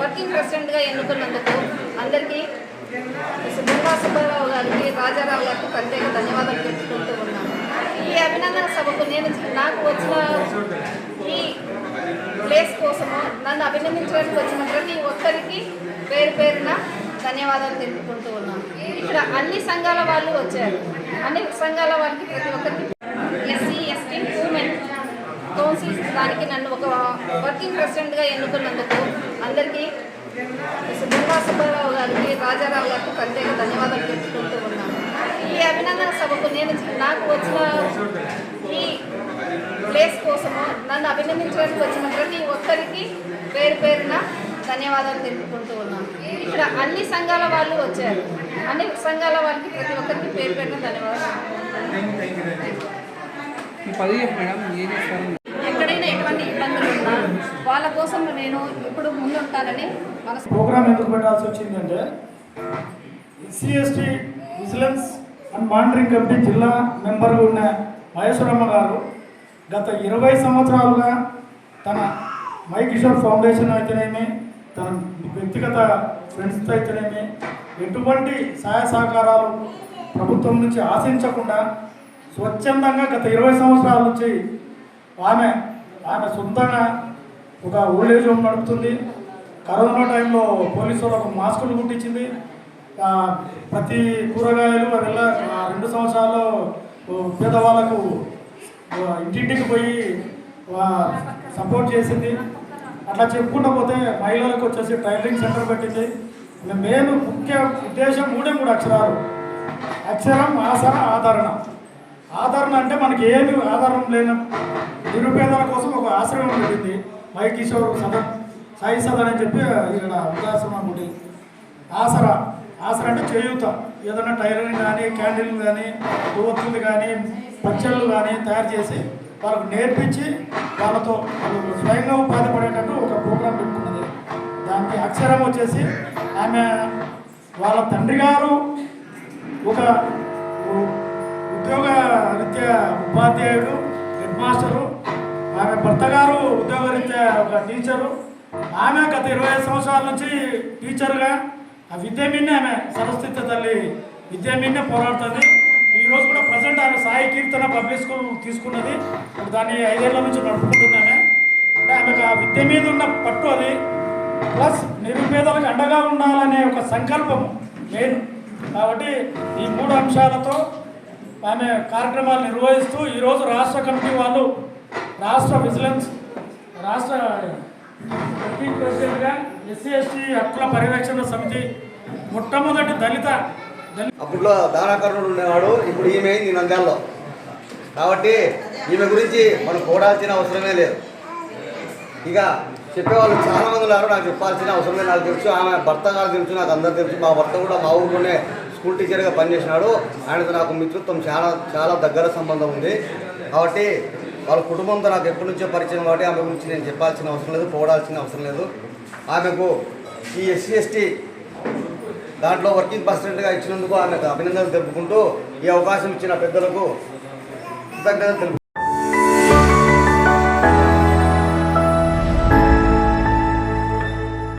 Working ప్రెసిడెంట్గా ఎన్నుకున్నందుకు అందరికీ బొంగా సుబ్బారావు గారికి రాజారావు గారికి ప్రత్యేక ధన్యవాదాలు తెలుసుకుంటూ ఉన్నాను. ఈ అభినందన సభకు నేను నాకు వచ్చిన ఈ ప్లేస్ కోసము నన్ను అభినందించడానికి వచ్చిన ప్రతి ఒక్కరికి పేరు పేరున ధన్యవాదాలు తెలుపుకుంటూ ఉన్నాను. ఇక్కడ అన్ని సంఘాల వాళ్ళు వచ్చారు. అన్ని సంఘాల వాళ్ళకి ప్రతి ఒక్కరికి ఎస్సీ కౌన్సిల్ దానికి నన్ను ఒక వర్కింగ్ ప్రెసిడెంట్గా ఎన్నుకున్నందుకు అందరికీ బొంగా సుబ్బారావు గారికి రాజారావు గారికి ప్రత్యేక ధన్యవాదాలు తెలుసుకుంటూ ఉన్నాను. ఈ అభినందన సభకు నేను నాకు వచ్చిన ఈ ప్లేస్ కోసము నన్ను అభినందించడానికి వచ్చిన ప్రతి ఒక్కరికి పేరు పేరున ధన్యవాదాలు తెలుపుకుంటూ ఉన్నాను. ఇక్కడ అన్ని సంఘాల వాళ్ళు వచ్చారు. అన్ని సంఘాల వాళ్ళకి ప్రతి ఒక్కరికి పేరు పేరున ధన్యవాదాలు. ఎక్కడైనా ఎటువంటి ఇబ్బందులు ఉన్నా వాళ్ళ కోసం నేను ఇప్పుడు ముందుంటానని మనసు ప్రోగ్రామ్ ఎందుకు పెట్టాల్సి వచ్చిందంటే CST vigilance and monitoring committee జిల్లా మెంబర్గా ఉన్న మహేశ్వరమ్మ గారు గత ఇరవై సంవత్సరాలుగా తన మై కిషోర్ ఫౌండేషన్ అయితేనేమి తన వ్యక్తిగత ఫ్రెండ్స్తో అయితేనేమి ఎటువంటి సహాయ సహకారాలు ప్రభుత్వం నుంచి ఆశించకుండా స్వచ్ఛందంగా గత ఇరవై సంవత్సరాల నుంచి ఆమె ఆమె సొంతంగా ఒక ఓల్డ్ ఏజ్ హోమ్ నడుపుతుంది. కరోనా టైంలో పోలీసు వాళ్ళకు మాస్కులు కుట్టించింది. ప్రతి కూరగాయలు అదెల్లా ఆ, రెండు సంవత్సరాల్లో పేదవాళ్ళకు ఇంటింటికి పోయి సపోర్ట్ చేసింది. అట్లా చెప్పుకుంటూ పోతే మహిళలకు వచ్చేసి ట్రైనింగ్ సెంటర్ పెట్టింది. మెయిన్ ముఖ్య ఉద్దేశం మూడే మూడు అక్షరాలు. అక్షరం ఆసర ఆదరణ. ఆదరణ అంటే మనకి ఏమి ఆధారం లేని. నిరుపేదల కోసం ఒక ఆశ్రమం పెట్టింది. మై కిషోర్ సదన్ సాయి సదన్ అని చెప్పి ఇక్కడ వృద్ధాశ్రమం ఒకటి. ఆసరా ఆసరా అంటే చేయూత. ఏదైనా టైలరింగ్ కానీ క్యాండిల్ కానీ కొవ్వొత్తులు కానీ పచ్చళ్ళు కానీ తయారు చేసి వాళ్ళకు నేర్పించి వాళ్ళతో స్వయంగా ఉపాధి పడేటట్టు ఒక ప్రోగ్రాం పెట్టుకున్నది. దానికి అక్షరం వచ్చేసి ఆమె వాళ్ళ తండ్రి గారు ఒక ఉద్యోగ రీత్యా ఉపాధ్యాయుడు హెడ్ మాస్టరు భర్త గారు ఉద్యోగరీత్యా ఒక టీచరు. ఆమె గత ఇరవై ఐదు సంవత్సరాల నుంచి టీచర్గా. ఆ విద్య మీదనే ఆమె సరస్వతి తల్లి విద్య మీదనే పోరాడుతుంది. ఈరోజు కూడా ప్రజెంట్ ఆమె సాయి కీర్తన పబ్లిక్ స్కూల్ తీసుకున్నది. దాన్ని ఐదేళ్ళ నుంచి నడుపుకుంటుంది ఆమె. అంటే ఆమెకు ఆ విద్య మీద ఉన్న పట్టు అది. ప్లస్ నిరుపేదలకు అండగా ఉండాలనే ఒక సంకల్పం మెయిన్. కాబట్టి ఈ మూడు అంశాలతో ఆమె కార్యక్రమాలు నిర్వహిస్తూ ఈరోజు రాష్ట్ర కమిటీ వాళ్ళు రాష్ట్ర విజిలెన్స్ రాష్ట్ర డిప్యూటీ ప్రెసిడెంట్గా ఎస్సీ ఎస్టీ హక్కుల పర్యవేక్షణ సమితి మొట్టమొదటి దళిత అప్పట్లో దానాకర్ణుడు ఉండేవాడు ఇప్పుడు ఈమె అయింది నంద్యాలలో. కాబట్టి ఈమె గురించి మనం పోడాల్సిన అవసరమే లేదు. ఇక చెప్పేవాళ్ళు చాలా మంది ఉన్నారు నాకు చెప్పాల్సిన అవసరం లేదు. నాకు తెలుసు ఆమె భర్త గారు తెలుసు నాకు అందరు తెలుసు. మా భర్త కూడా మా ఊరిలోనే స్కూల్ టీచర్గా పనిచేసినాడు. ఆయనతో నాకు మిత్రత్వం చాలా చాలా దగ్గర సంబంధం ఉంది. కాబట్టి వాళ్ళ కుటుంబంతో నాకు ఎప్పటి నుంచో పరిచయం కాబట్టి ఆమె గురించి నేను చెప్పాల్సిన అవసరం లేదు పోడాల్సిన అవసరం లేదు. ఆమెకు ఈ ఎస్సీ ఎస్టీ దాంట్లో వర్కింగ్ ప్రెసిడెంట్గా ఇచ్చినందుకు ఆమెకు అభినందనలు తెలుపుకుంటూ ఈ అవకాశం ఇచ్చిన పెద్దలకు కృతజ్ఞతలు తెలుపు